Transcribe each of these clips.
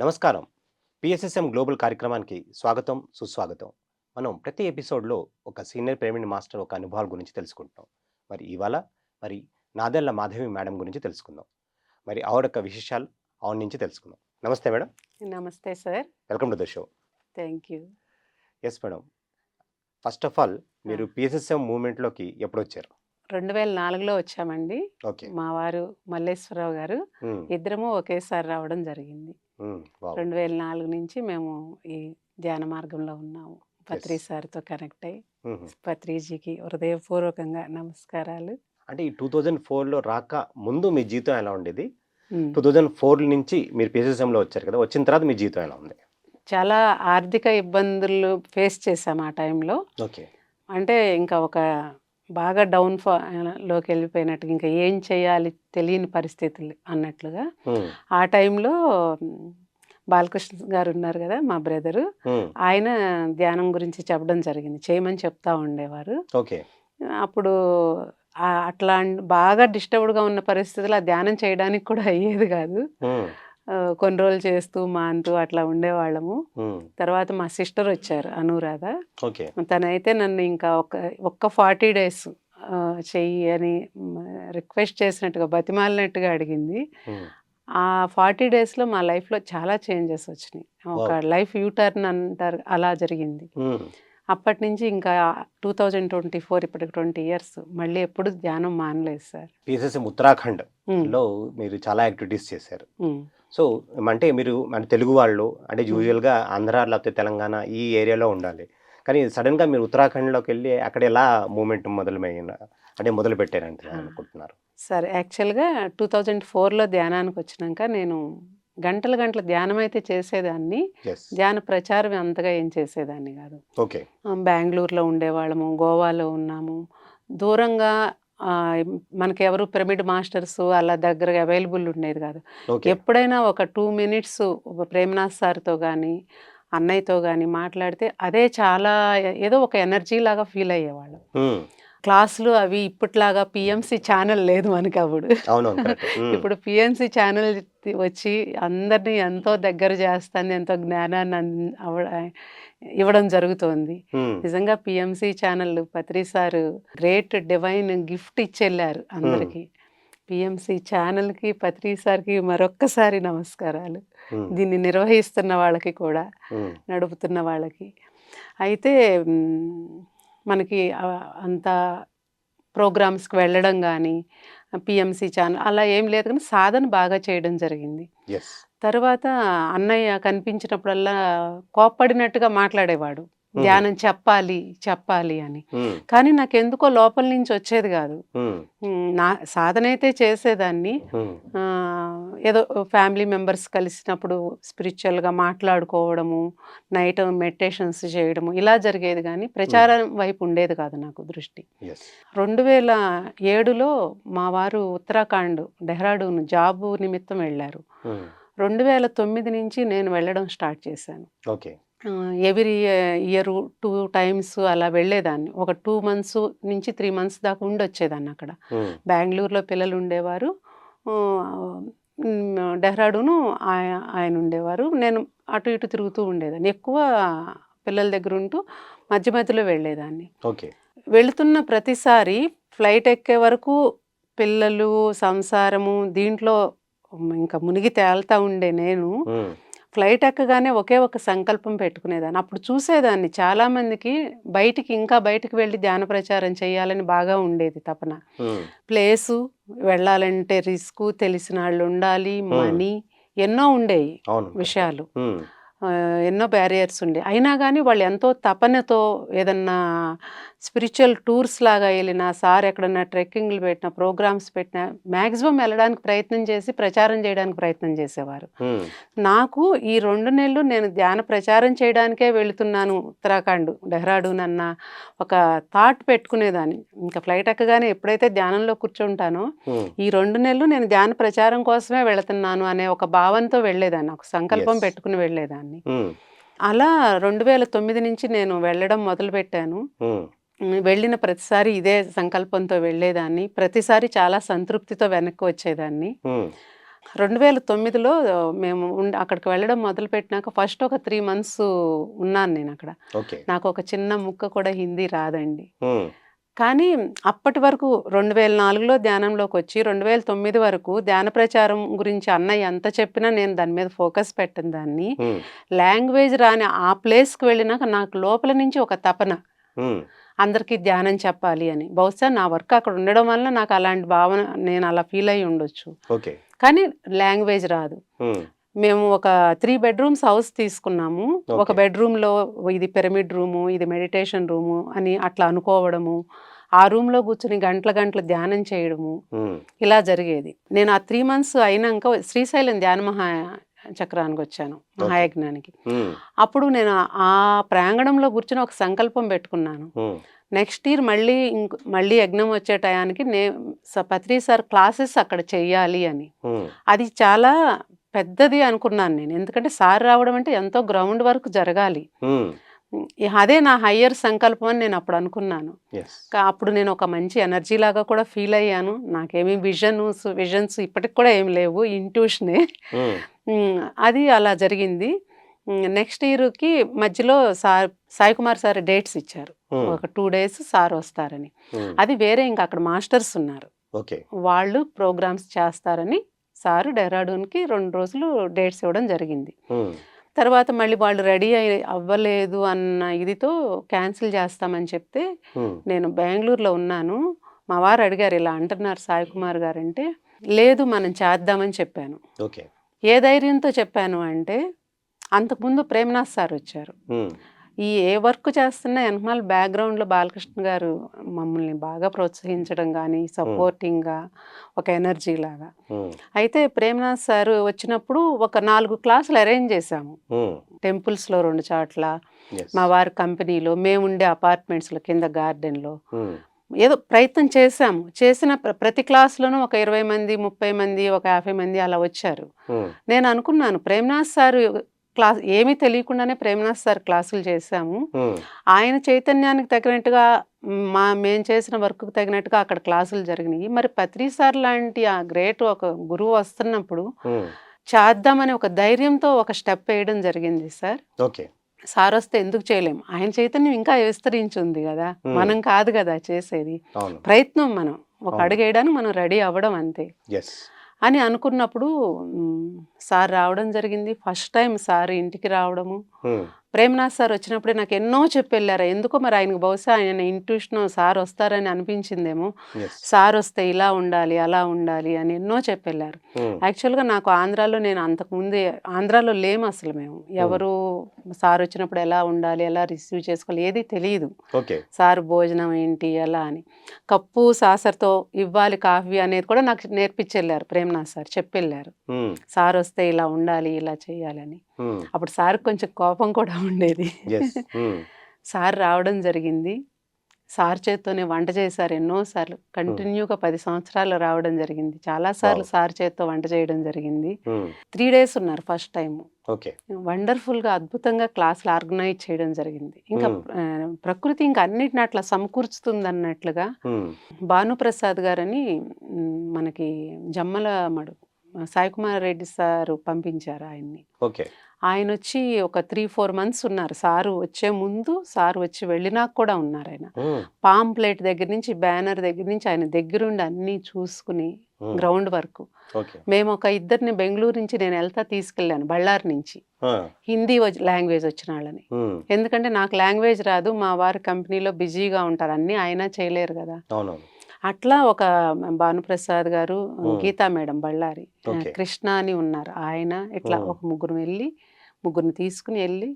నమస్కారం. PSSM global కార్యక్రమానికి స్వాగతం సుస్వాగతం. మనం ప్రతి ఎపిసోడ్లో ఒక సీనియర్ పిరమిడ్ మాస్టర్ ఒక అనుభవాల గురించి తెలుసుకుంటాం మరి ఇవాళ మరి నాదెళ్ళ మాధవి మేడం గురించి తెలుసుకుందాం. మరి ఆవిడొక్క విశేషాలు ఆవిడ నుంచి తెలుసుకుందాం. నమస్తే మేడం. నమస్తే sir. Welcome to the show thank you yes madam. First of all మీరు పిఎస్ఎస్ఎం మూవ్మెంట్లోకి ఎప్పుడు వచ్చారు? రెండు వేల నాలుగులో వచ్చామండి. ఓకే. మా వారు మల్లేశ్వరరావు గారు. ఇద్దరము ఒకేసారి రావడం జరిగింది. రెండు వేల నాలుగు నుంచి మేము ఈ ధ్యాన మార్గంలో ఉన్నాము. పత్రి సార్తో కనెక్ట్ అయ్యి పత్రిజీకి హృదయపూర్వకంగా నమస్కారాలు. అంటే ఈ టూ థౌజండ్ ఫోర్లో రాక ముందు మీ జీవితం ఎలా ఉండేది. టూ థౌజండ్ ఫోర్ నుంచి మీరు పిఎస్ఎస్ఎంలో వచ్చారు కదా వచ్చిన తర్వాత మీ జీవితం ఎలా ఉంది? చాలా ఆర్థిక ఇబ్బందులు ఫేస్ చేసాం ఆ టైంలో. ఓకే. అంటే ఇంకా ఒక బాగా డౌన్లోకి వెళ్ళిపోయినట్టు ఇంకా ఏం చేయాలి తెలియని పరిస్థితులు అన్నట్లుగా ఆ టైంలో బాలకృష్ణ గారు ఉన్నారు కదా మా బ్రదరు. ఆయన ధ్యానం గురించి చెప్పడం జరిగింది. చేయమని చెప్తా ఉండేవారు. అప్పుడు అట్లా బాగా డిస్టర్బ్డ్గా ఉన్న పరిస్థితుల్లో ఆ ధ్యానం చేయడానికి కూడా అయ్యేది కాదు. కొన్ని రోజులు చేస్తూ మాంతూ అట్లా ఉండేవాళ్ళము. తర్వాత మా సిస్టర్ వచ్చారు అనురాధ. తనైతే నన్ను ఇంకా ఒక ఒక్క ఫార్టీ డేస్ చెయ్యి అని రిక్వెస్ట్ చేసినట్టుగా బతిమాలినట్టుగా అడిగింది. ఆ ఫార్టీ డేస్లో మా లైఫ్లో చాలా చేంజెస్ వచ్చినాయి. ఒక లైఫ్ యూటర్న్ అంటారు అలా జరిగింది. అప్పటి నుంచి ఇంకా టూ థౌజండ్ ట్వంటీ ఫోర్ ఇప్పటికి ట్వంటీ ఇయర్స్. మళ్ళీ ఎప్పుడు ధ్యానం మానలేదు సార్. పిఎస్ఎస్ఎం ఉత్తరాఖండ్లో మీరు చాలా యాక్టివిటీస్ చేశారు. సో అంటే మీరు అంటే తెలుగు వాళ్ళు అంటే యూజువల్గా ఆంధ్ర లేకపోతే తెలంగాణ ఈ ఏరియాలో ఉండాలి. కానీ సడన్గా మీరు ఉత్తరాఖండ్లోకి వెళ్ళి అక్కడ ఎలా మూమెంట్ మొదలుమైన అంటే మొదలు పెట్టారంటే. అనుకుంటున్నారు. సరే యాక్చువల్గా టూ థౌజండ్ ఫోర్లో ధ్యానానికి వచ్చినాక నేను గంటల గంటల ధ్యానం అయితే చేసేదాన్ని ధ్యాన ప్రచారం అంతగా ఏం చేసేదాన్ని కాదు. ఓకే. బెంగళూరులో ఉండేవాళ్ళము గోవాలో ఉన్నాము. దూరంగా మనకి ఎవరు పిరమిడ్ మాస్టర్స్ అలా దగ్గరగా అవైలబుల్ ఉండేది కాదు. ఎప్పుడైనా ఒక టూ మినిట్స్ ప్రేమనాథ్ సార్తో కానీ అన్నయ్యతో కానీ మాట్లాడితే అదే చాలా ఏదో ఒక ఎనర్జీ లాగా ఫీల్ అయ్యేవాళ్ళం. క్లాసులు అవి ఇప్పట్లాగా పిఎంసి ఛానల్ లేదు మనకి అప్పుడు ఇప్పుడు పిఎన్సి ఛానల్ వచ్చి అందరినీ ఎంతో దగ్గర చేస్తుంది ఎంతో జ్ఞానాన్ని ఇవ్వడం జరుగుతోంది. నిజంగా PMC channel Patri sir great divine gift ఇచ్చి వెళ్ళారు అందరికీ పిఎంసి ఛానల్కి పత్రి సార్కి మరొక్కసారి నమస్కారాలు. దీన్ని నిర్వహిస్తున్న వాళ్ళకి కూడా నడుపుతున్న వాళ్ళకి. అయితే మనకి అంత ప్రోగ్రామ్స్కి వెళ్ళడం కానీ పిఎంసి ఛానల్ అలా ఏం లేదు కానీ సాధన బాగా చేయడం జరిగింది. Yes. తర్వాత అన్నయ్య కనిపించినప్పుడల్లా కోప్పడినట్టుగా మాట్లాడేవాడు. ధ్యానం చెప్పాలి చెప్పాలి అని. కానీ నాకు ఎందుకో లోపల నుంచి వచ్చేది కాదు. నా సాధన అయితే చేసేదాన్ని ఏదో ఫ్యామిలీ మెంబర్స్ కలిసినప్పుడు స్పిరిచువల్గా మాట్లాడుకోవడము నైట్ మెడిటేషన్స్ చేయడము ఇలా జరిగేది కానీ ప్రచారం వైపు ఉండేది కాదు నాకు దృష్టి. రెండు వేల ఏడులో మా వారు ఉత్తరాఖండ్ డెహ్రాడూన్ జాబు నిమిత్తం వెళ్ళారు. రెండు వేల తొమ్మిది నుంచి నేను వెళ్ళడం స్టార్ట్ చేశాను. Okay. Every year two times అలా వెళ్ళేదాన్ని. ఒక టూ మంత్స్ నుంచి త్రీ మంత్స్ దాకా ఉండొచ్చేదాన్ని అక్కడ. బెంగళూరులో పిల్లలు ఉండేవారు. డెహ్రాడూను ఆయ- ఆయన ఉండేవారు. నేను అటు ఇటు తిరుగుతూ ఉండేదాన్ని. ఎక్కువ పిల్లల దగ్గర ఉంటూ మధ్య మధ్యలో వెళ్ళేదాన్ని. ఓకే. వెళుతున్న ప్రతిసారి ఫ్లైట్ ఎక్కే వరకు పిల్లలు సంసారము దీంట్లో ఇంకా మునిగి తేలుతా ఉండే నేను. ఫ్లైట్ ఎక్కగానే ఒకే ఒక సంకల్పం పెట్టుకునేదాన్ని. అప్పుడు చూసేదాన్ని. చాలామందికి బయటికి ఇంకా బయటికి వెళ్ళి ధ్యాన ప్రచారం చేయాలని బాగా ఉండేది తపన. ప్లేసు వెళ్ళాలంటే రిస్క్ తెలిసిన వాళ్ళు ఉండాలి మనీ ఎన్నో ఉండేవి విషయాలు. ఎన్నో బ్యారియర్స్ ఉండే. అయినా కానీ వాళ్ళు ఎంతో తపనతో ఏదన్నా స్పిరిచువల్ టూర్స్ లాగా వెళ్ళినా సార్ ఎక్కడన్నా ట్రెక్కింగ్లు పెట్టిన ప్రోగ్రామ్స్ పెట్టినా మ్యాక్సిమం వెళ్ళడానికి ప్రయత్నం చేసి ప్రచారం చేయడానికి ప్రయత్నం చేసేవారు. నాకు ఈ రెండు నెలలు నేను ధ్యాన ప్రచారం చేయడానికే వెళుతున్నాను ఉత్తరాఖండ్. డెహ్రాడూన్ అన్న ఒక థాట్ పెట్టుకునేదాన్ని. ఇంకా ఫ్లైట్ ఎక్కగానే ఎప్పుడైతే ధ్యానంలో కూర్చుంటానో ఈ రెండు నెలలు నేను ధ్యాన ప్రచారం కోసమే వెళుతున్నాను అనే ఒక భావంతో వెళ్ళేదాన్ని. ఒక సంకల్పం. పెట్టుకుని వెళ్ళేదాన్ని. ఉమ్, అలా రెండు వేల తొమ్మిది నుంచి నేను వెళ్ళడం మొదలుపెట్టాను. వెళ్ళిన ప్రతిసారి ఇదే సంకల్పంతో వెళ్ళేదాన్ని. ప్రతిసారి చాలా సంతృప్తితో వెనక్కి వచ్చేదాన్ని. రెండు వేల తొమ్మిదిలో మేము ఉండి అక్కడికి వెళ్ళడం మొదలుపెట్టినాక ఫస్ట్ ఒక త్రీ మంత్స్ ఉన్నాను నేను అక్కడ. నాకు ఒక చిన్న ముక్క కూడా హిందీ రాదండి. కానీ అప్పటి వరకు రెండు వేల నాలుగులో ధ్యానంలోకి వచ్చి రెండు వేల తొమ్మిది వరకు ధ్యాన ప్రచారం గురించి అన్నయ్య ఎంత చెప్పినా నేను దాని మీద ఫోకస్ పెట్టను దాన్ని. లాంగ్వేజ్ రాని ఆ ప్లేస్కి వెళ్ళినాక నాకు లోపల నుంచి ఒక తపన. అందరికీ ధ్యానం చెప్పాలి అని. బహుశా నా వర్క్ అక్కడ ఉండడం వల్ల నాకు అలాంటి భావన నేను అలా ఫీల్ అయ్యి ఉండొచ్చు. ఓకే. కానీ లాంగ్వేజ్ రాదు. మేము ఒక త్రీ బెడ్రూమ్స్ హౌస్ తీసుకున్నాము. ఒక. బెడ్రూమ్లో ఇది పిరమిడ్ రూము ఇది మెడిటేషన్ రూము అని అట్లా అనుకోవడము. ఆ రూమ్లో కూర్చుని గంటల గంటలు ధ్యానం చేయడము. ఇలా జరిగేది. నేను ఆ త్రీ మంత్స్ అయినాక శ్రీశైలం ధ్యాన మహా చక్రానికి వచ్చాను మహాయజ్ఞానికి. అప్పుడు నేను ఆ ప్రాంగణంలో కూర్చుని ఒక సంకల్పం పెట్టుకున్నాను. నెక్స్ట్ ఇయర్ మళ్ళీ ఇంక మళ్ళీ యజ్ఞం వచ్చే టయానికి నే పత్రి సార్ క్లాసెస్ అక్కడ చెయ్యాలి అని. అది చాలా పెద్దది అనుకున్నాను నేను. ఎందుకంటే సార్ రావడం అంటే ఎంతో గ్రౌండ్ వర్క్ జరగాలి. అదే నా హయ్యర్ సంకల్పం అని నేను అప్పుడు అనుకున్నాను. అప్పుడు నేను ఒక మంచి ఎనర్జీ లాగా కూడా ఫీల్ అయ్యాను. నాకేమీ విజన్ విజన్స్ ఇప్పటికి కూడా ఏం లేవు ఇంట్యూషనే. అది అలా జరిగింది. నెక్స్ట్ ఇయర్కి మధ్యలో sir Sai Kumar sir dates ఇచ్చారు. ఒక టూ డేస్ సార్ వస్తారని. అది వేరే ఇంకా అక్కడ మాస్టర్స్ ఉన్నారు. ఓకే. వాళ్ళు ప్రోగ్రామ్స్ చేస్తారని సారు డెహ్రాడూన్కి రెండు రోజులు డేట్స్ ఇవ్వడం జరిగింది. తర్వాత మళ్ళీ వాళ్ళు రెడీ అయ్యి అవ్వలేదు అన్న ఇదితో క్యాన్సిల్ చేస్తామని చెప్తే నేను బెంగళూరులో ఉన్నాను. మా వారు అడిగారు ఇలా అంటున్నారు సాయి కుమార్ గారు అంటే లేదు మనం చేద్దామని చెప్పాను. ఓకే. ఏ ధైర్యంతో చెప్పాను అంటే అంతకుముందు ప్రేమనాథ్ సార్ వచ్చారు ఈ ఏ వర్క్ చేస్తున్నా వెనకమాల బ్యాక్గ్రౌండ్లో బాలకృష్ణ గారు మమ్మల్ని బాగా ప్రోత్సహించడం కానీ సపోర్టింగ్గా ఒక ఎనర్జీ లాగా. అయితే ప్రేమనాథ్ సార్ వచ్చినప్పుడు ఒక నాలుగు క్లాసులు అరేంజ్ చేశాము. టెంపుల్స్లో రెండు చోట్ల మా వారి కంపెనీలో మేము ఉండే అపార్ట్మెంట్స్లో కింద గార్డెన్లో. ఏదో ప్రయత్నం చేశాము. చేసిన ప్ర- ప్రతి క్లాస్లోనూ ఒక ఇరవై మంది ముప్పై మంది ఒక యాభై మంది అలా వచ్చారు. నేను అనుకున్నాను ప్రేమనాథ్ సార్ క్లాస్ ఏమీ తెలియకుండానే ప్రేమనాథ్ సార్ క్లాసులు చేశాము. ఆయన చైతన్యానికి తగినట్టుగా మ్, మేము చేసిన వర్క్కి తగినట్టుగా అక్కడ క్లాసులు జరిగినాయి. మరి పత్రి సార్ లాంటి ఆ గ్రేట్ ఒక గురువు వస్తున్నప్పుడు చేద్దామని ఒక ధైర్యంతో ఒక స్టెప్ వేయడం జరిగింది సార్. ఓకే. సార్ వస్తే ఎందుకు చేయలేము ఆయన చైతన్యం ఇంకా విస్తరించింది కదా. మనం కాదు కదా చేసేది. ప్రయత్నం మనం. ఒక. అడుగు వేయడానికి మనం రెడీ అవ్వడం అంతే. అని అనుకున్నప్పుడు సార్ రావడం జరిగింది. ఫస్ట్ టైం సార్ ఇంటికి రావడము. ప్రేమనాథ్ సార్ వచ్చినప్పుడే నాకు ఎన్నో చెప్పి వెళ్ళారు ఎందుకో మరి ఆయనకు బహుశా ఆయన ఇంట్యూషన్ సార్ వస్తారని అనిపించిందేమో. సార్ వస్తే ఇలా ఉండాలి అలా ఉండాలి అని ఎన్నో చెప్పి వెళ్ళారు ఉమ్, యాక్చువల్గా నాకు ఆంధ్రాలో నేను అంతకుముందే ఆంధ్రాలో లేము అసలు మేము. ఎవరు సార్ వచ్చినప్పుడు ఎలా ఉండాలి ఎలా రిసీవ్ చేసుకోవాలి ఏది తెలియదు సార్ భోజనం ఏంటి ఎలా అని. కప్పు సాసర్తో ఇవ్వాలి కాఫీ అనేది కూడా నాకు నేర్పించి వెళ్ళారు ప్రేమనాథ్ సార్ చెప్పి వెళ్ళారు ఉమ్, సార్ వస్తే ఇలా ఉండాలి ఇలా చేయాలని. అప్పుడు సార్ కొంచెం కోపం కూడా ఉండేది. సార్ రావడం జరిగింది. సార్ చేత్తోనే వంట చేశారు ఎన్నోసార్లు కంటిన్యూగా పది సంవత్సరాలు రావడం జరిగింది. చాలాసార్లు Wow. సార్ చేత్తో వంట చేయడం జరిగింది. త్రీ డేస్ ఉన్నారు ఫస్ట్ టైం వండర్ఫుల్గా అద్భుతంగా క్లాసులు ఆర్గనైజ్ చేయడం జరిగింది. ఇంకా ప్రకృతి ఇంకా అన్నిటిని అట్లా సమకూర్చుతుంది అన్నట్లుగా భానుప్రసాద్ గారని మనకి జమ్మల మడు సాయి కుమార్ రెడ్డి సార్ పంపించారు ఆయన్ని. ఆయన వచ్చి ఒక త్రీ ఫోర్ మంత్స్ ఉన్నారు. సారు వచ్చే ముందు సారు వచ్చి వెళ్ళినాక కూడా ఉన్నారు ఆయన ఉమ్, పామ్ ప్లేట్ దగ్గర నుంచి బ్యానర్ దగ్గర నుంచి ఆయన దగ్గరుండి అన్నీ చూసుకుని గ్రౌండ్ వర్క్. మేము ఒక ఇద్దరిని బెంగళూరు నుంచి నేను వెళ్తా తీసుకెళ్ళాను బళ్ళారి నుంచి. హిందీ లాంగ్వేజ్ వచ్చిన వాళ్ళని. ఎందుకంటే నాకు లాంగ్వేజ్ రాదు మా వారి కంపెనీలో బిజీగా ఉంటారు అన్నీ ఆయన చేయలేరు కదా. అట్లా ఒక భానుప్రసాద్ గారు. గీతా మేడం బళ్ళారి. కృష్ణ అని ఉన్నారు. ఆయన ఇట్లా. ఒక ముగ్గురు వెళ్ళి ముగ్గురిని తీసుకుని వెళ్ళి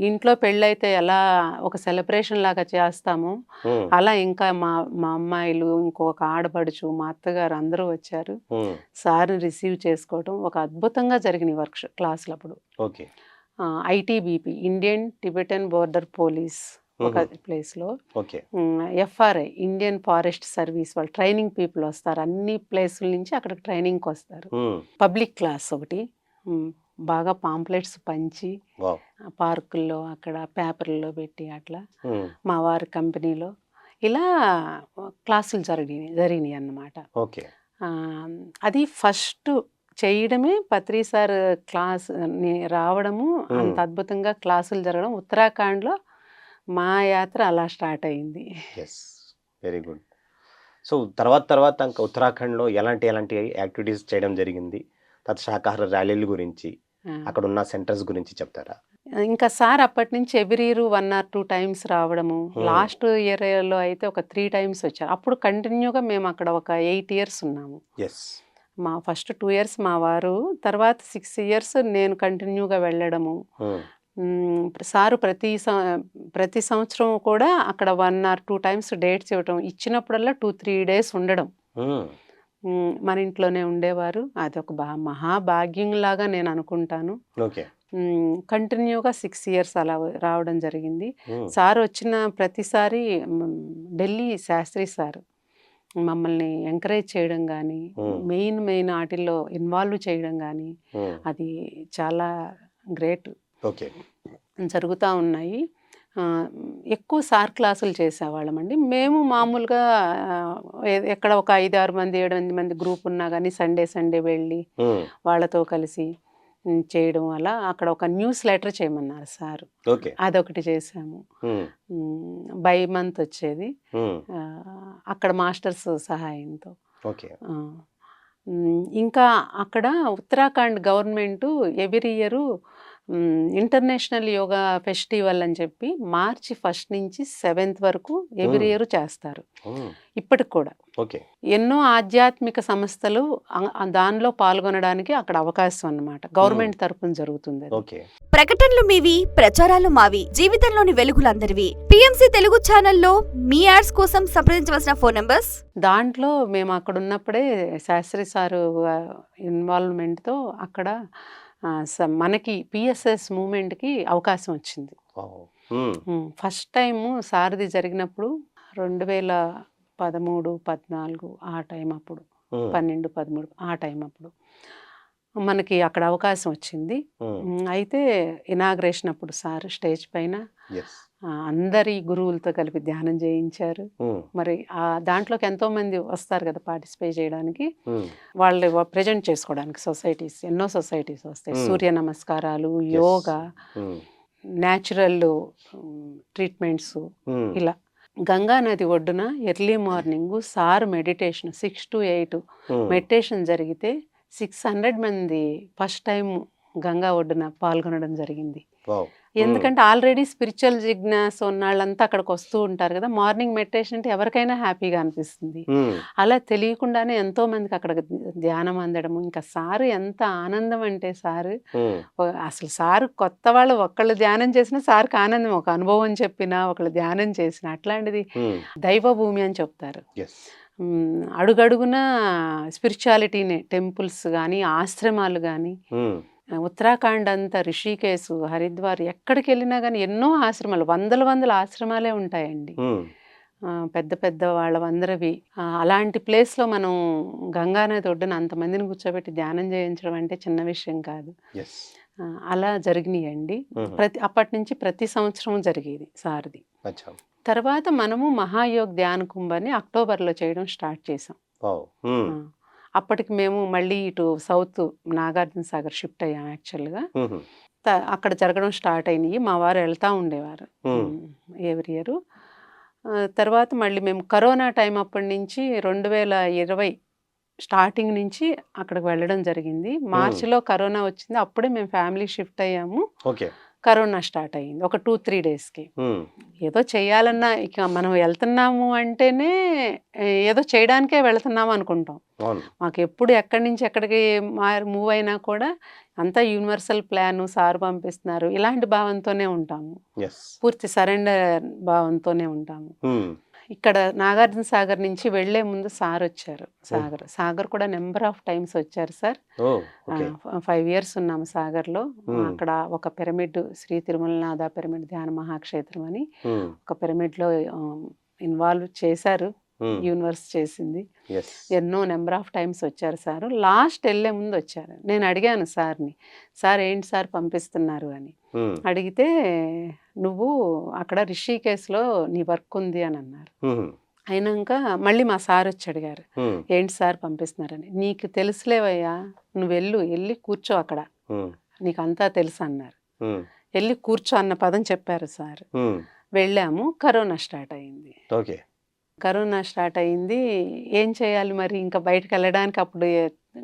ఇంట్లో పెళ్ళైతే ఎలా ఒక సెలబ్రేషన్ లాగా చేస్తామో అలా ఇంకా మా మా అమ్మాయిలు ఇంకొక ఆడపడుచు మా అత్తగారు అందరూ వచ్చారు. సార్ని రిసీవ్ చేసుకోవడం ఒక అద్భుతంగా జరిగినాయి వర్క్ క్లాసులు అప్పుడు okay ITBP Indian Tibetan border police ఒక. ప్లేస్లో. Okay. FRI Indian forest service వాళ్ళు ట్రైనింగ్ పీపుల్ వస్తారు. అన్ని ప్లేసుల నుంచి అక్కడికి ట్రైనింగ్కి వస్తారు పబ్లిక్ క్లాస్ ఒకటి. బాగా పాంప్లెట్స్ పంచి పార్కుల్లో అక్కడ పేపర్లో పెట్టి అట్లా మా వారి కంపెనీలో ఇలా క్లాసులు జరిగినాయి జరిగినాయి అన్నమాట. అది ఫస్ట్ చేయడమే పత్రి సార్ క్లాస్ని రావడము అంత. అద్భుతంగా క్లాసులు జరగడం. ఉత్తరాఖండ్లో మా యాత్ర అలా స్టార్ట్ అయింది. ఎస్ వెరీ గుడ్ సో తర్వాత తర్వాత ఇంకా ఉత్తరాఖండ్లో ఎలాంటి ఎలాంటి యాక్టివిటీస్ చేయడం జరిగింది? తర్వాత శాకాహార ర్యాలీల గురించి. అక్కడ ఉన్న సెంటర్స్ గురించి చెప్తారా? ఇంకా సార్ అప్పటి నుంచి every year one or two times రావడము. లాస్ట్ ఇయర్లో అయితే ఒక త్రీ టైమ్స్ వచ్చారు అప్పుడు కంటిన్యూగా మేము అక్కడ ఒక ఎయిట్ ఇయర్స్ ఉన్నాము. ఎస్ మా ఫస్ట్ టూ ఇయర్స్ మా వారు తర్వాత సిక్స్ ఇయర్స్ నేను కంటిన్యూగా వెళ్ళడము. సారు ప్రతి ప్రతి సంవత్సరం కూడా అక్కడ one or two times dates ఇవ్వటం. ఇచ్చినప్పుడల్లా టూ త్రీ డేస్ ఉండడం. మన ఇంట్లోనే ఉండేవారు. అది ఒక బా మహాభాగ్యం లాగా నేను అనుకుంటాను. కంటిన్యూగా సిక్స్ ఇయర్స్ అలా రావడం జరిగింది. సార్ వచ్చిన ప్రతిసారి ఢిల్లీ శాస్త్రి సార్ మమ్మల్ని ఎంకరేజ్ చేయడం కానీ. మెయిన్ మెయిన్ వాటిల్లో ఇన్వాల్వ్ చేయడం కానీ అది చాలా గ్రేట్ ఓకే. జరుగుతూ ఉన్నాయి. ఎక్కువ సార్ క్లాసులు చేసేవాళ్ళమండి మేము మామూలుగా ఎక్కడ ఒక ఐదు ఆరు మంది ఏడు ఎనిమిది మంది గ్రూప్ ఉన్నా కానీ సండే సండే వెళ్ళి వాళ్ళతో కలిసి చేయడం వల్ల అక్కడ ఒక న్యూస్ లెటర్ చేయమన్నారు సార్. అదొకటి చేసాము. బై మంత్ వచ్చేది. అక్కడ మాస్టర్స్ సహాయంతో. ఇంకా అక్కడ Uttarakhand government every year international yoga festival అని చెప్పి మార్చి ఫస్ట్ నుంచి సెవెంత్ వరకు ఎవ్రీ. ఇయర్ చేస్తారు. ఇప్పటికి కూడా. ఓకే. ఎన్నో ఆధ్యాత్మిక సంస్థలు దానిలో పాల్గొనడానికి అక్కడ అవకాశం అన్నమాట. గవర్నమెంట్ తరపున జరుగుతుంది ప్రకటనలు మీవి ప్రచారాలు మావి. జీవితంలోని వెలుగులందరివి. పిఎంసి తెలుగు ఛానల్లో మీ యాడ్స్ కోసం సంప్రదించవలసిన ఫోన్ నంబర్స్? దాంట్లో మేము అక్కడ ఉన్నప్పుడే శాస్త్రి సారు ఇన్వాల్వ్మెంట్తో అక్కడ మనకి పిఎస్ఎస్ మూమెంట్కి అవకాశం వచ్చింది. ఫస్ట్ టైము సారథి జరిగినప్పుడు రెండు వేల పదమూడు పద్నాలుగు ఆ టైం అప్పుడు. పన్నెండు పదమూడు ఆ టైం అప్పుడు. మనకి అక్కడ అవకాశం వచ్చింది. అయితే ఇనాగ్రేషన్ అప్పుడు సార్ స్టేజ్ పైన అందరి గురువులతో కలిపి ధ్యానం చేయించారు. మరి ఆ దాంట్లోకి ఎంతో మంది వస్తారు కదా పార్టిసిపేట్ చేయడానికి? వాళ్ళు ప్రజెంట్ చేసుకోవడానికి సొసైటీస్ ఎన్నో సొసైటీస్ వస్తాయి. Hmm. సూర్య నమస్కారాలు యోగా న్యాచురల్ ట్రీట్మెంట్స్ ఇలా. గంగా నది ఒడ్డున early morning sir meditation six to eight meditation జరిగితే సిక్స్ హండ్రెడ్ మంది ఫస్ట్ టైం గంగా ఒడ్డున పాల్గొనడం జరిగింది. ఎందుకంటే ఆల్రెడీ స్పిరిచువల్ జిజ్ఞాస ఉన్న వాళ్ళంతా అక్కడికి వస్తూ ఉంటారు కదా మార్నింగ్ మెడిటేషన్ అంటే ఎవరికైనా హ్యాపీగా అనిపిస్తుంది. అలా తెలియకుండానే ఎంతో మందికి అక్కడ ధ్యానం అందడము ఇంకా సారు ఎంత ఆనందం అంటే సారు అసలు సారు కొత్త వాళ్ళు ఒకళ్ళు ధ్యానం చేసినా సార్కి ఆనందం ఒక అనుభవం చెప్పినా ఒకళ్ళు ధ్యానం చేసిన అట్లాంటిది దైవ భూమి అని చెప్తారు. అడుగడుగున స్పిరిచువాలిటీనే టెంపుల్స్ కానీ ఆశ్రమాలు కానీ ఉత్తరాఖండ్ అంతా రిషికేశ్ హరిద్వార్ ఎక్కడికి వెళ్ళినా కానీ ఎన్నో ఆశ్రమాలు వందల వందల ఆశ్రమాలే ఉంటాయండి. పెద్ద పెద్ద వాళ్ళందరివి అలాంటి ప్లేస్లో మనం గంగానది ఒడ్డున అంతమందిని కూర్చోబెట్టి ధ్యానం చేయించడం అంటే చిన్న విషయం కాదు. అలా జరిగినాయండి. ప్రతి అప్పటి నుంచి ప్రతి సంవత్సరం జరిగేది సారది. తర్వాత మనము మహాయోగ్ ధ్యాన కుంభని అక్టోబర్లో చేయడం స్టార్ట్ చేసాం. అప్పటికి మేము మళ్ళీ ఇటు సౌత్ నాగార్జున సాగర్ షిఫ్ట్ అయ్యాం యాక్చువల్గా. అక్కడ జరగడం స్టార్ట్ అయినాయి. మా వారు వెళ్తూ ఉండేవారు. Every year. తర్వాత మళ్ళీ మేము కరోనా టైం అప్పటి నుంచి రెండు వేల ఇరవై స్టార్టింగ్ నుంచి అక్కడికి వెళ్ళడం జరిగింది. మార్చిలో కరోనా వచ్చింది. అప్పుడే మేము ఫ్యామిలీ షిఫ్ట్ అయ్యాము. ఓకే. కరోనా స్టార్ట్ అయ్యింది. ఒక టూ త్రీ డేస్కి. ఏదో చేయాలన్నా ఇక మనం వెళ్తున్నాము అంటేనే ఏదో చేయడానికే వెళ్తున్నాము అనుకుంటాం. మాకు ఎప్పుడు ఎక్కడి నుంచి ఎక్కడికి మూవ్ అయినా కూడా అంతా యూనివర్సల్ ప్లాన్ సార్ పంపిస్తున్నారు. ఇలాంటి భావంతోనే ఉంటాము. పూర్తి సరెండర్ భావంతోనే ఉంటాము. ఇక్కడ నాగార్జున సాగర్ నుంచి వెళ్ళే ముందు సార్ వచ్చారు. సాగర్ సాగర్ కూడా నెంబర్ ఆఫ్ టైమ్స్ వచ్చారు సార్. ఫైవ్ ఇయర్స్ ఉన్నాము సాగర్లో. Hmm. అక్కడ ఒక పిరమిడ్ శ్రీ తిరుమలనాథ పిరమిడ్ ధ్యాన మహాక్షేత్రం అని ఒక పిరమిడ్లో ఇన్వాల్వ్ చేశారు. యూనివర్స్ చేసింది. ఎన్నో నెంబర్ ఆఫ్ టైమ్స్ వచ్చారు సార్. లాస్ట్ వెళ్ళే ముందు వచ్చారు. నేను అడిగాను సార్ని సార్ ఏంటి సార్ పంపిస్తున్నారు అని? అడిగితే నువ్వు అక్కడ రిషికేశ్లో నీ వర్క్ ఉంది అని అన్నారు. అయినాక మళ్ళీ మా సార్ వచ్చి అడిగారు ఏంటి సార్ పంపిస్తున్నారని? నీకు తెలుసులేవయ్యా నువ్వు వెళ్ళు వెళ్ళి కూర్చో అక్కడ. నీకు అంతా తెలుసు అన్నారు. వెళ్ళి కూర్చో అన్న పదం చెప్పారు సార్. వెళ్ళాము కరోనా స్టార్ట్ అయింది. ఓకే కరోనా స్టార్ట్ అయింది ఏం చేయాలి మరి? ఇంకా బయటకు వెళ్ళడానికి అప్పుడు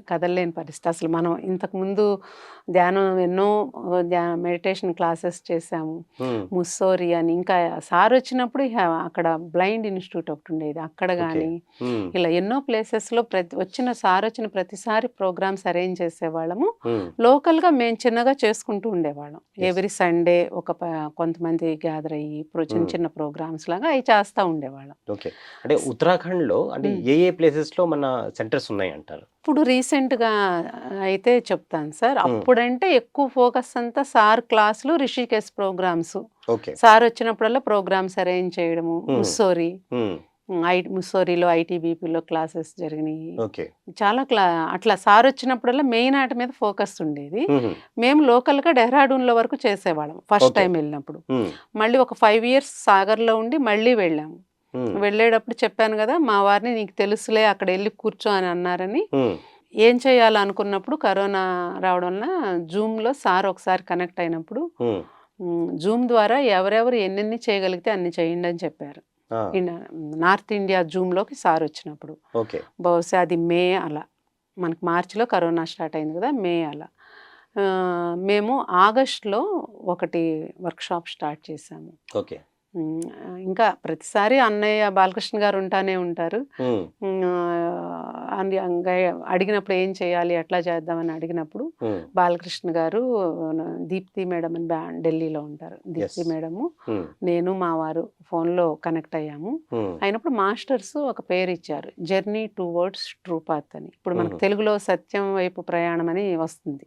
కదలలేని పరిస్థితి. అసలు మనం ఇంతకు ముందు ధ్యానం ఎన్నో మెడిటేషన్ క్లాసెస్ చేసాము ముస్సోరి అని. ఇంకా సార్ వచ్చినప్పుడు అక్కడ బ్లైండ్ ఇన్స్టిట్యూట్ ఒకటి ఉండేది. అక్కడ. కానీ ఇలా ఎన్నో ప్లేసెస్లో ప్రతి వచ్చిన సార్ వచ్చిన ప్రతిసారి ప్రోగ్రామ్స్ అరేంజ్ చేసేవాళ్ళము. లోకల్గా మేము చిన్నగా చేసుకుంటూ ఉండేవాళ్ళం. ఎవ్రీ సండే ఒక కొంతమంది గ్యాదర్ అయ్యి చిన్న. చిన్న ప్రోగ్రామ్స్ లాగా అవి చేస్తూ ఉండేవాళ్ళం. ఓకే. అంటే ఉత్తరాఖండ్లో అంటే. ఏ ఏ ప్లేసెస్లో మన సెంటర్స్ ఉన్నాయి అంటారు ఇప్పుడు రీసెంట్గా అయితే చెప్తాను సార్. అప్పుడంటే ఎక్కువ ఫోకస్ అంతా సార్ క్లాసులు రిషికేశ్ ప్రోగ్రామ్స్. సార్ వచ్చినప్పుడల్లా ప్రోగ్రామ్స్ అరేంజ్ చేయడము. ముస్సోరి. ఐ ముస్సోరిలో ఐటీబీపీలో క్లాసెస్ జరిగినాయి. చాలా క్లా అట్లా సార్ వచ్చినప్పుడల్లా మెయిన్ ఆట మీద ఫోకస్ ఉండేది. మేము లోకల్గా డెహ్రాడూన్లో వరకు చేసేవాళ్ళం ఫస్ట్. టైం వెళ్ళినప్పుడు. మళ్ళీ ఒక ఫైవ్ ఇయర్స్ సాగర్లో ఉండి మళ్ళీ వెళ్ళాము. వెళ్ళేటప్పుడు చెప్పాను కదా మా వారిని నీకు తెలుసులే అక్కడ వెళ్ళి కూర్చో అని అన్నారని. ఏం చేయాలనుకున్నప్పుడు కరోనా రావడం వల్ల జూమ్లో సార్ ఒకసారి కనెక్ట్ అయినప్పుడు జూమ్ ద్వారా ఎవరెవరు ఎన్నెన్ని చేయగలిగితే అన్ని చేయండి అని చెప్పారు. నార్త్ ఇండియా జూమ్లోకి సార్ వచ్చినప్పుడు. ఓకే. బహుశా అది మే అలా. మనకు మార్చిలో కరోనా స్టార్ట్ అయింది కదా మే అలా. మేము ఆగస్ట్లో ఒకటి వర్క్షాప్ స్టార్ట్ చేశాము ఓకే. ఇంకా ప్రతిసారి అన్నయ్య బాలకృష్ణ గారు ఉంటానే ఉంటారు. అడిగినప్పుడు ఏం చేయాలి ఎట్లా చేద్దామని అడిగినప్పుడు బాలకృష్ణ గారు దీప్తి మేడం అని ఢిల్లీలో ఉంటారు. దీప్తి. మేడము నేను మా వారు ఫోన్లో కనెక్ట్ అయ్యాము. అయినప్పుడు మాస్టర్స్ ఒక పేరు ఇచ్చారు journey towards true path అని. ఇప్పుడు మనకు. తెలుగులో సత్యం వైపు ప్రయాణం అని వస్తుంది.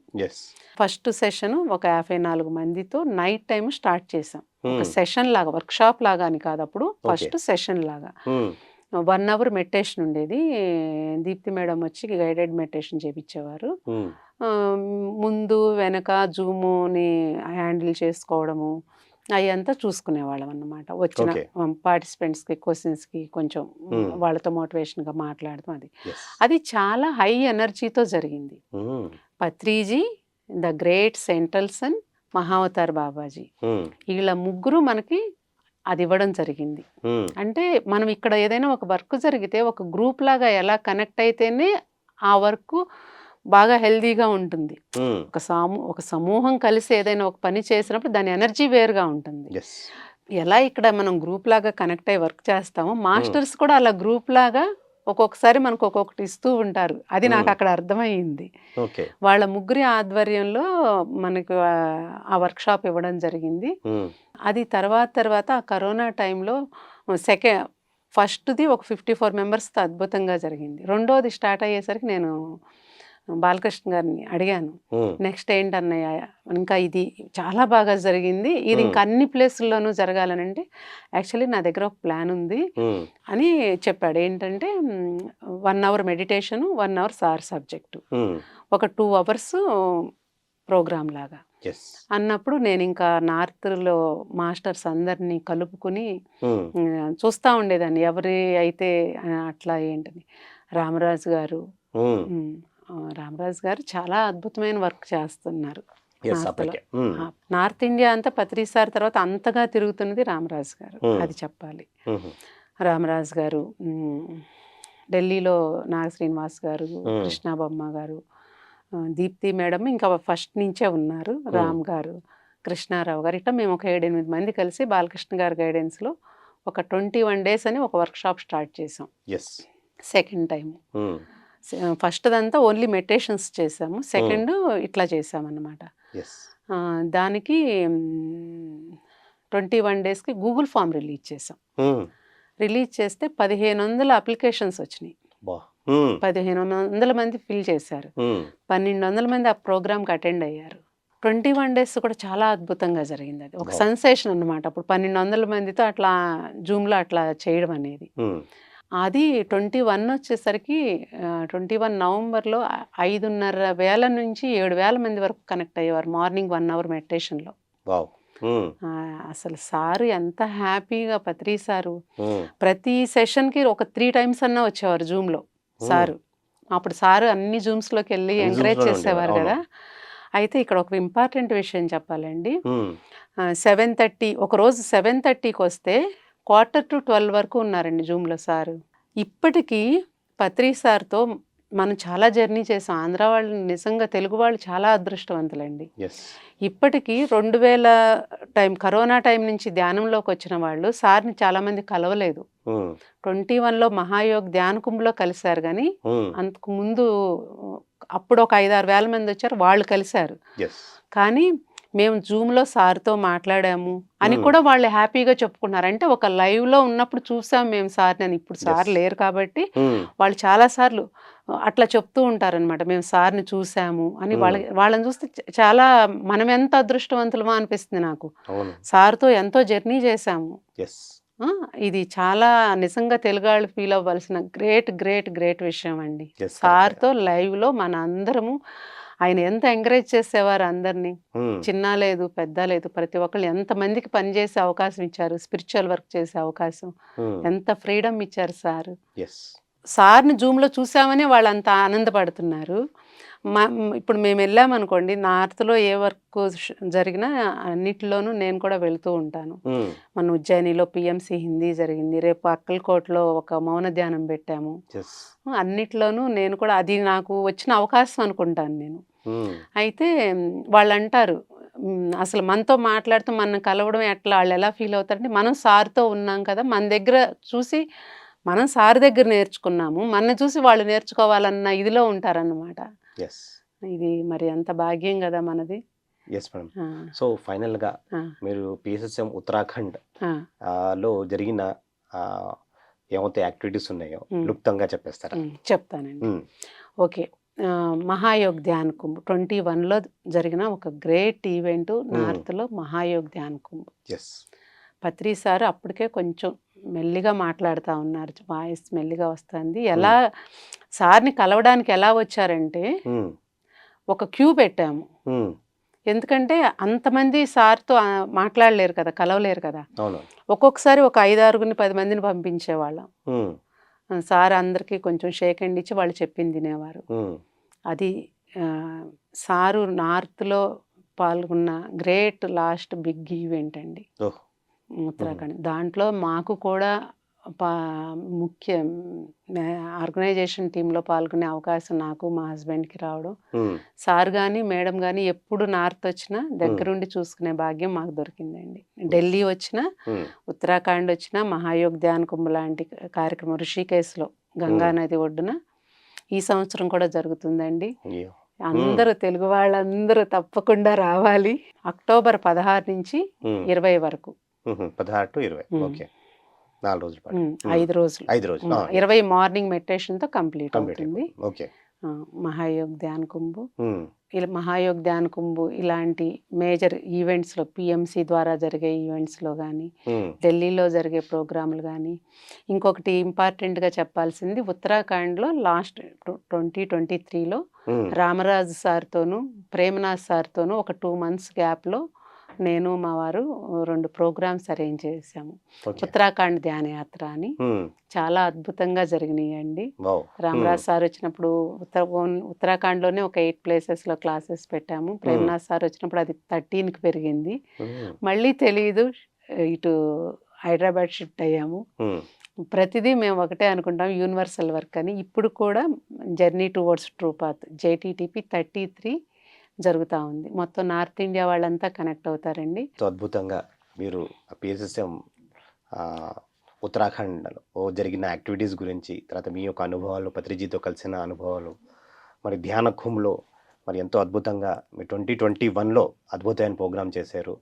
ఫస్ట్ సెషన్ ఒక యాభై నాలుగు మందితో నైట్ టైం స్టార్ట్ చేసాం ఒక సెషన్ లాగా వర్క్ షాప్ లాగా అని కాదు అప్పుడు ఫస్ట్ సెషన్ లాగా. వన్ అవర్ మెడిటేషన్ ఉండేది. దీప్తి మేడం వచ్చి గైడెడ్ మెడిటేషన్ చేపించేవారు ముందు వెనక జూముని హ్యాండిల్ చేసుకోవడము అవి అంతా చూసుకునేవాళ్ళం అన్నమాట. వచ్చిన. పార్టిసిపెంట్స్కి క్వశ్చన్స్కి కొంచెం. వాళ్ళతో మోటివేషన్గా మాట్లాడటం అది. అది చాలా హై ఎనర్జీతో జరిగింది. Patriji the great central sun Mahavatar Babaji. వీళ్ళ ముగ్గురు మనకి అది ఇవ్వడం జరిగింది. అంటే మనం ఇక్కడ ఏదైనా ఒక వర్క్ జరిగితే ఒక గ్రూప్ లాగా ఎలా కనెక్ట్ అయితేనే ఆ వర్క్ బాగా హెల్దీగా ఉంటుంది. ఒక సాము ఒక సమూహం కలిసి ఏదైనా ఒక పని చేసినప్పుడు దాని ఎనర్జీ వేరుగా ఉంటుంది. ఎలా ఇక్కడ మనం గ్రూప్ లాగా కనెక్ట్ అయ్యి వర్క్ చేస్తామో మాస్టర్స్ కూడా అలా గ్రూప్ లాగా ఒక్కొక్కసారి మనకు ఒక్కొక్కటి ఇస్తూ ఉంటారు. అది నాకు. అక్కడ అర్థమైంది వాళ్ళ ముగ్గురి ఆధ్వర్యంలో మనకు ఆ- వర్క్షాప్ ఇవ్వడం జరిగింది. అది తర్వాత తర్వాత ఆ కరోనా టైంలో సెకండ్ ఫస్ట్ది ఒక ఫిఫ్టీ ఫోర్ మెంబర్స్తో అద్భుతంగా జరిగింది. రెండోది స్టార్ట్ అయ్యేసరికి నేను బాలకృష్ణ గారిని అడిగాను. నెక్స్ట్ ఏంటన్నయ్య ఇంకా ఇది చాలా బాగా జరిగింది. ఇది. ఇంకా అన్ని ప్లేసుల్లోనూ జరగాలని అంటే యాక్చువల్లీ నా దగ్గర ఒక ప్లాన్ ఉంది అని చెప్పాడు. ఏంటంటే one hour meditation one hour sir subject. ఒక టూ అవర్స్ ప్రోగ్రామ్ లాగా. అన్నప్పుడు నేను ఇంకా నార్త్లో మాస్టర్స్ అందరినీ కలుపుకుని చూస్తూ ఉండేదాన్ని. ఎవరి అయితే అట్లా ఏంటని రామరాజు గారు రామరాజు గారు చాలా అద్భుతమైన వర్క్ చేస్తున్నారు ఆ, నార్త్ ఇండియా అంతా పత్రిసారి తర్వాత అంతగా తిరుగుతున్నది రామరాజు గారు Hmm. అది చెప్పాలి. ఉమ్, రామరాజు గారు ఢిల్లీలో నాగ శ్రీనివాస్ గారు Hmm. కృష్ణాబొమ్మ గారు దీప్తి మేడం ఇంకా ఫస్ట్ నుంచే ఉన్నారు. రామ్ గారు కృష్ణారావు గారు. ఇట్లా మేము ఒక ఏడెనిమిది మంది కలిసి బాలకృష్ణ గారి గైడెన్స్లో ఒక ట్వంటీ వన్ డేస్ అని ఒక వర్క్షాప్ స్టార్ట్ చేసాం సెకండ్ టైం ఫస్ట్ దంతా ఓన్లీ మెడిటేషన్స్ చేసాము. సెకండ్ ఇట్లా చేసామన్నమాట. దానికి ట్వంటీ వన్ డేస్కి గూగుల్ ఫామ్ రిలీజ్ చేసాం. రిలీజ్ చేస్తే పదిహేను వందల అప్లికేషన్స్ వచ్చినాయి. పదిహేను వందల మంది ఫిల్ చేశారు. పన్నెండు వందల మంది ఆ ప్రోగ్రామ్కి అటెండ్ అయ్యారు. ట్వంటీ వన్ డేస్ కూడా చాలా అద్భుతంగా జరిగింది అది. ఒక. సెన్సేషన్ అన్నమాట. అప్పుడు పన్నెండు వందల మందితో అట్లా జూమ్లో అట్లా చేయడం అనేది. అది ట్వంటీ వన్ వచ్చేసరికి ట్వంటీ వన్ నవంబర్లో ఐదున్నర వేల నుంచి ఏడు వేల మంది వరకు కనెక్ట్ అయ్యేవారు మార్నింగ్ వన్ అవర్ మెడిటేషన్లో. అసలు సారు ఎంత హ్యాపీగా పత్రి సారు ప్రతి సెషన్కి ఒక త్రీ టైమ్స్ అన్నా వచ్చేవారు జూమ్లో సారు. అప్పుడు సారు అన్ని జూమ్స్లోకి వెళ్ళి ఎంకరేజ్ చేసేవారు కదా. అయితే ఇక్కడ ఒక ఇంపార్టెంట్ విషయం చెప్పాలండి. సెవెన్ థర్టీ ఒకరోజు సెవెన్ థర్టీకి వస్తే క్వార్టర్ టు ట్వెల్వ్ వరకు ఉన్నారండి జూమ్లో సారు. ఇప్పటికీ పత్రి సార్తో మనం చాలా జర్నీ చేసాం. ఆంధ్ర వాళ్ళు నిజంగా తెలుగు వాళ్ళు చాలా అదృష్టవంతులండి. ఇప్పటికీ రెండు వేల టైం కరోనా టైం నుంచి ధ్యానంలోకి వచ్చిన వాళ్ళు సార్ని చాలామంది కలవలేదు. ఉమ్, ట్వంటీ వన్లో మహాయోగ్ ధ్యాన కుంభలో కలిశారు కానీ అంతకు ముందు అప్పుడు ఒక ఐదారు వేల మంది వచ్చారు వాళ్ళు కలిశారు. కానీ మేము జూమ్లో సార్తో మాట్లాడాము అని. కూడా వాళ్ళు హ్యాపీగా చెప్పుకున్నారు. అంటే ఒక లైవ్లో ఉన్నప్పుడు చూసాం మేము సార్ని అని ఇప్పుడు సార్. లేరు కాబట్టి వాళ్ళు చాలాసార్లు అట్లా చెప్తూ ఉంటారనమాట మేము సార్ని చూసాము అని. వాళ్ళ వాళ్ళని చూస్తే చాలా మనం ఎంత అదృష్టవంతులమో అనిపిస్తుంది నాకు. సార్తో ఎంతో జర్నీ చేశాము. ఇది చాలా నిజంగా తెలుగు వాళ్ళు ఫీల్ అవ్వాల్సిన గ్రేట్ గ్రేట్ గ్రేట్ విషయం అండి. సార్తో లైవ్లో మన అందరము ఆయన ఎంత ఎంకరేజ్ చేసేవారు అందరినీ. చిన్న లేదు పెద్ద లేదు ప్రతి ఒక్కళ్ళు ఎంతమందికి పనిచేసే అవకాశం ఇచ్చారు స్పిరిచువల్ వర్క్ చేసే అవకాశం. ఎంత ఫ్రీడమ్ ఇచ్చారు సార్. సార్ని జూమ్లో చూసామని వాళ్ళు అంత ఆనందపడుతున్నారు. మా ఇప్పుడు మేము వెళ్ళామనుకోండి నార్త్లో ఏ వర్క్ జరిగినా అన్నిటిలోనూ నేను కూడా వెళ్తూ ఉంటాను. మన ఉజ్జయినిలో పిఎంసి హిందీ జరిగింది. రేపు అక్కల్కోటలో ఒక మౌన ధ్యానం పెట్టాము. అన్నిట్లోనూ నేను కూడా అది నాకు వచ్చిన అవకాశం అనుకుంటాను నేను. అయితే వాళ్ళు అంటారు అసలు మనతో మాట్లాడుతూ మన కలవడం ఎట్లా వాళ్ళు ఎలా ఫీల్ అవుతారంటే మనం సార్తో ఉన్నాం కదా మన దగ్గర చూసి మనం సార్ దగ్గర నేర్చుకున్నాము మన చూసి వాళ్ళు నేర్చుకోవాలన్న ఇదిలో ఉంటారన్నమాట. ఇది మరి ఎంత భాగ్యం కదా మనది. ఎస్ మేడం సో ఫైనల్గా ఆ, మీరు పిఎస్ఎస్ఎం ఉత్తరాఖండ్లో జరిగిన ఏమైతే యాక్టివిటీస్ ఉన్నాయో. క్లుప్తంగా చెప్పేస్తారా? చెప్తానండి. ఓకే. మహాయోగ్ ధ్యాన్ కుంభ్ ట్వంటీ వన్లో జరిగిన ఒక గ్రేట్ ఈవెంట్ నార్త్లో మహాయోగ్ ధ్యాన్ కుంభ్. పత్రి సార్ అప్పటికే కొంచెం మెల్లిగా మాట్లాడుతూ ఉన్నారు. వాయిస్ మెల్లిగా వస్తుంది. ఎలా సార్ని కలవడానికి ఎలా వచ్చారంటే ఒక క్యూ పెట్టాము. ఎందుకంటే అంతమంది సార్తో మాట్లాడలేరు కదా కలవలేరు కదా. ఒక్కొక్కసారి ఒక ఐదారుగురిని పది మందిని పంపించేవాళ్ళం. సార్ అందరికీ కొంచెం షేక్ హ్యాండ్ ఇచ్చి వాళ్ళు చెప్పింది తినేవారు అది సారు నార్త్లో పాల్గొన్న గ్రేట్ లాస్ట్ బిగ్ ఈవెంట్ అండి. ఉత్తరాఖండ్. దాంట్లో మాకు కూడా పా ముఖ్య ఆర్గనైజేషన్ టీంలో పాల్గొనే అవకాశం నాకు మా హస్బెండ్కి రావడం. సార్ కానీ మేడం కానీ ఎప్పుడు నార్త్ వచ్చినా దగ్గరుండి చూసుకునే భాగ్యం మాకు దొరికిందండి. ఢిల్లీ వచ్చినా ఉత్తరాఖండ్ వచ్చినా మహాయోగ్ ధ్యాన్ కుంభ లాంటి కార్యక్రమం ఋషికేశ్లో గంగా నది ఒడ్డున ఈ సంవత్సరం కూడా జరుగుతుందండి. అందరూ తెలుగు వాళ్ళందరూ తప్పకుండా రావాలి. అక్టోబర్ పదహారు నుంచి ఇరవై వరకు. పదహారు టు ఇరవై. ఓకే. నాలుగు రోజుల పాటు. ఐదు రోజులు. ఐదు రోజులు. ఇరవై మార్నింగ్ మెడిటేషన్తో కంప్లీట్ అవుతుంది. ఓకే. మహాయోగ్ ధ్యాన్ కుంభు. ఇలా మహాయోగ్ ధ్యాన్ కుంభు ఇలాంటి మేజర్ ఈవెంట్స్లో పిఎంసి ద్వారా జరిగే ఈవెంట్స్లో కానీ ఢిల్లీలో జరిగే ప్రోగ్రాములు కానీ ఇంకొకటి ఇంపార్టెంట్గా చెప్పాల్సింది ఉత్తరాఖండ్లో లాస్ట్ ట్వంటీ ట్వంటీ త్రీలో రామరాజు సార్తోనూ ప్రేమనాథ్ సార్తోనూ ఒక టూ మంత్స్ గ్యాప్లో నేను మా వారు రెండు ప్రోగ్రామ్స్ అరేంజ్ చేశాము. ఉత్తరాఖండ్ ధ్యానయాత్ర అని. ఉమ్, చాలా అద్భుతంగా జరిగినాయండి. రామరాజ్ సార్ వచ్చినప్పుడు ఉత్తర ఓన్- ఉత్తరాఖండ్లోనే ఒక ఎయిట్ ప్లేసెస్లో క్లాసెస్ పెట్టాము. ప్రేమనాథ్ సార్ వచ్చినప్పుడు అది థర్టీన్కి పెరిగింది. ఉమ్, మళ్ళీ తెలియదు ఇటు హైదరాబాద్ షిఫ్ట్ అయ్యాము. ప్రతిదీ మేము ఒకటే అనుకుంటాం యూనివర్సల్ వర్క్ అని. ఇప్పుడు కూడా journey towards true path JTTP thirty three జరుగుతూ ఉంది. మొత్తం నార్త్ ఇండియా వాళ్ళంతా కనెక్ట్ అవుతారండి. అద్భుతంగా మీరు పిఎస్ఎస్ఎం ఉత్తరాఖండ్లో జరిగిన యాక్టివిటీస్ గురించి తర్వాత మీ యొక్క అనుభవాలు పత్రిజీతో కలిసిన అనుభవాలు మరి ధ్యాన కుంభ్లో మరి ఎంతో అద్భుతంగా మీ ట్వంటీ ట్వంటీ వన్లో అద్భుతమైన ప్రోగ్రామ్ చేశారు.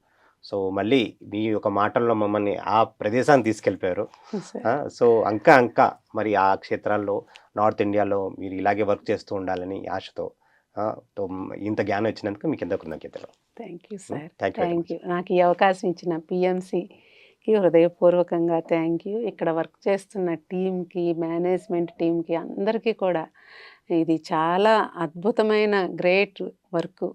సో మళ్ళీ మీ యొక్క మాటల్లో మమ్మల్ని ఆ ప్రదేశాన్ని తీసుకెళ్ళిపోయారు. సో అంక అంక మరి ఆ క్షేత్రాల్లో నార్త్ ఇండియాలో మీరు ఇలాగే వర్క్ చేస్తూ ఉండాలని ఆశతో ఇంత జ్ఞానం వచ్చినందుకు మీకు ఎంత కృతజ్ఞతలు. Thank you sir thank you నాకు ఈ అవకాశం ఇచ్చిన పిఎంసికి హృదయపూర్వకంగా థ్యాంక్ యూ ఇక్కడ వర్క్ చేస్తున్న టీంకి మేనేజ్మెంట్ టీంకి అందరికీ కూడా ఇది చాలా అద్భుతమైన గ్రేట్ వర్క్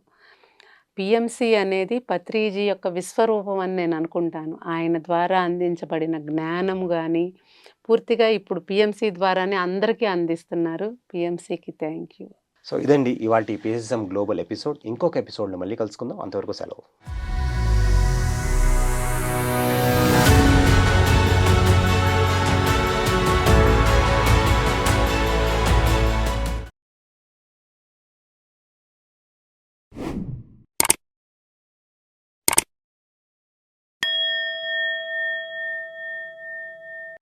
పిఎంసి అనేది పత్రిజీ యొక్క విశ్వరూపం అని నేను అనుకుంటాను. ఆయన ద్వారా అందించబడిన జ్ఞానం కానీ పూర్తిగా ఇప్పుడు పిఎంసి ద్వారానే అందరికీ అందిస్తున్నారు. పిఎంసికి థ్యాంక్ యూ సో ఇదండి ఇవాళ పిఎస్ఎం గ్లోబల్ ఎపిసోడ్ ఇంకొక ఎపిసోడ్లో మళ్ళీ కలుసుకుందాం. అంతవరకు సెలవు.